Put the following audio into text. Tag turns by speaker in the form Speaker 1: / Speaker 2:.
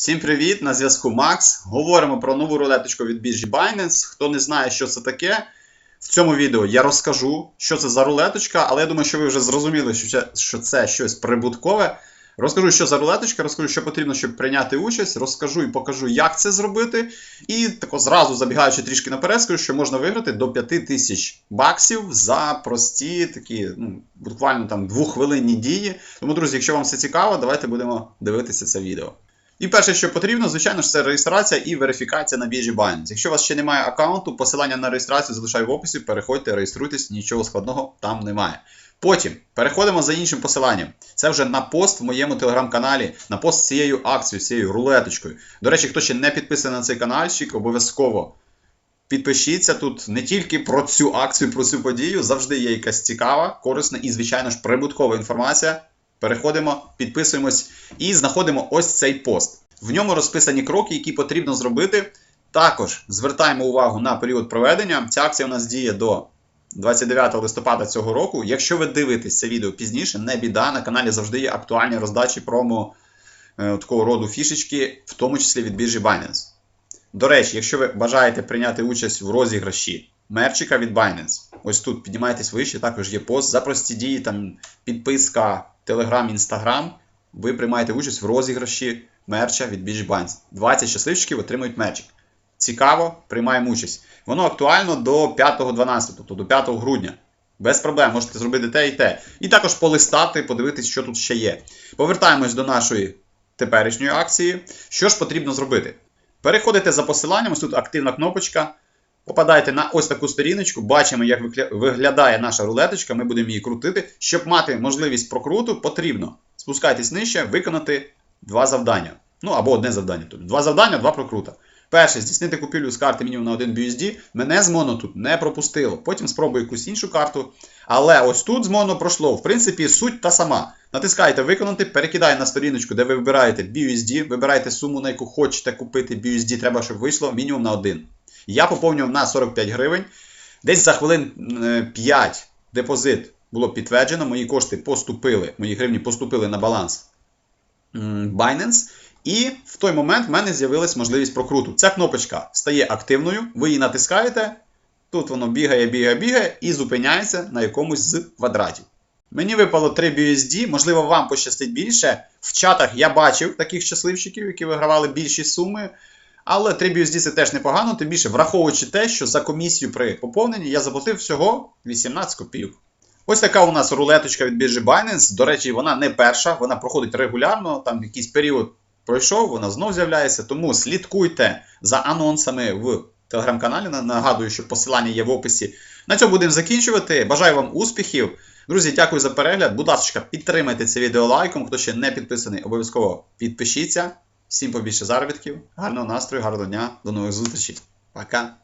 Speaker 1: Всім привіт! На зв'язку Макс. Говоримо про нову рулеточку від біржі Binance. Хто не знає, що це таке, в цьому відео я розкажу, що це за рулеточка, але я думаю, що ви вже зрозуміли, що це, що це щось прибуткове. Розкажу, що за рулеточка, розкажу, що потрібно, щоб прийняти участь, розкажу і покажу, як це зробити. І тако зразу забігаючи трішки наперед, скажу, що можна виграти до 5 тисяч баксів за прості такі, ну, буквально там двохвилинні дії. Тому, друзі, якщо вам все цікаво, давайте будемо дивитися це відео. І перше, що потрібно, звичайно ж, це реєстрація і верифікація на біржі Binance. Якщо у вас ще немає аккаунту, посилання на реєстрацію залишаю в описі, переходьте, реєструйтесь, нічого складного там немає. Потім переходимо за іншим посиланням. Це вже на пост в моєму телеграм-каналі, на пост з цією акцією, з цією рулеточкою. До речі, хто ще не підписаний на цей каналчик, обов'язково підпишіться тут не тільки про цю акцію, про цю подію, завжди є якась цікава, корисна і, звичайно ж, прибуткова інформація. Переходимо, підписуємось і знаходимо ось цей пост. В ньому розписані кроки, які потрібно зробити. Також звертаємо увагу на період проведення. Ця акція у нас діє до 29 листопада цього року. Якщо ви дивитесь це відео пізніше, не біда. На каналі завжди є актуальні роздачі промо е, такого роду фішечки, в тому числі від біржі Binance. До речі, якщо ви бажаєте прийняти участь в розіграші мерчика від Binance, ось тут піднімайтесь вище, також є пост за прості дії, там підписка, Telegram, Instagram. Ви приймаєте участь в розіграші мерча від біржі Binance. 20 щасливчиків отримують мерчик. Цікаво, приймаємо участь. Воно актуально до 5.12, тобто до 5 грудня. Без проблем, можете зробити те і те. І також полистати, подивитись, що тут ще є. Повертаємось до нашої теперішньої акції. Що ж потрібно зробити? Переходите за посиланням, ось тут активна кнопочка. Попадаєте на ось таку сторіночку, бачимо, як виглядає наша рулеточка, ми будемо її крутити. Щоб мати можливість прокруту, потрібно спускайтесь нижче, виконати два завдання. Ну або одне завдання. Тобто два завдання, два прокрута. Перше, здійснити купівлю з карти мінімум на 1 BUSD. Мене з моно тут не пропустило. Потім спробую якусь іншу карту. Але ось тут з моно пройшло. В принципі, суть та сама. Натискаєте виконати, перекидає на сторіночку, де ви вибираєте BUSD, вибираєте суму, на яку хочете купити BUSD, треба, щоб вийшло мінімум на 1. Я поповнював на 45 гривень. Десь за хвилин е, 5 депозит було підтверджено, мої кошти поступили, мої гривні поступили на баланс Binance. І в той момент в мене з'явилась можливість прокруту. Ця кнопочка стає активною, ви її натискаєте, тут воно бігає, бігає, бігає і зупиняється на якомусь з квадратів. Мені випало 3 BUSD, можливо, вам пощастить більше. В чатах я бачив таких щасливчиків, які вигравали більші суми. Але 3 BUSD це теж непогано, тим більше враховуючи те, що за комісію при поповненні я заплатив всього 18 копійок. Ось така у нас рулеточка від біржі Binance. До речі, вона не перша, вона проходить регулярно, там якийсь період пройшов, вона знов з'являється. Тому слідкуйте за анонсами в телеграм-каналі. Нагадую, що посилання є в описі. На цьому будемо закінчувати. Бажаю вам успіхів. Друзі, дякую за перегляд. Будь ласка, підтримайте це відео лайком. Хто ще не підписаний, обов'язково підпишіться. Всім побільше заробітків, гарного настрою, гарного дня, до нових зустрічей. Пока!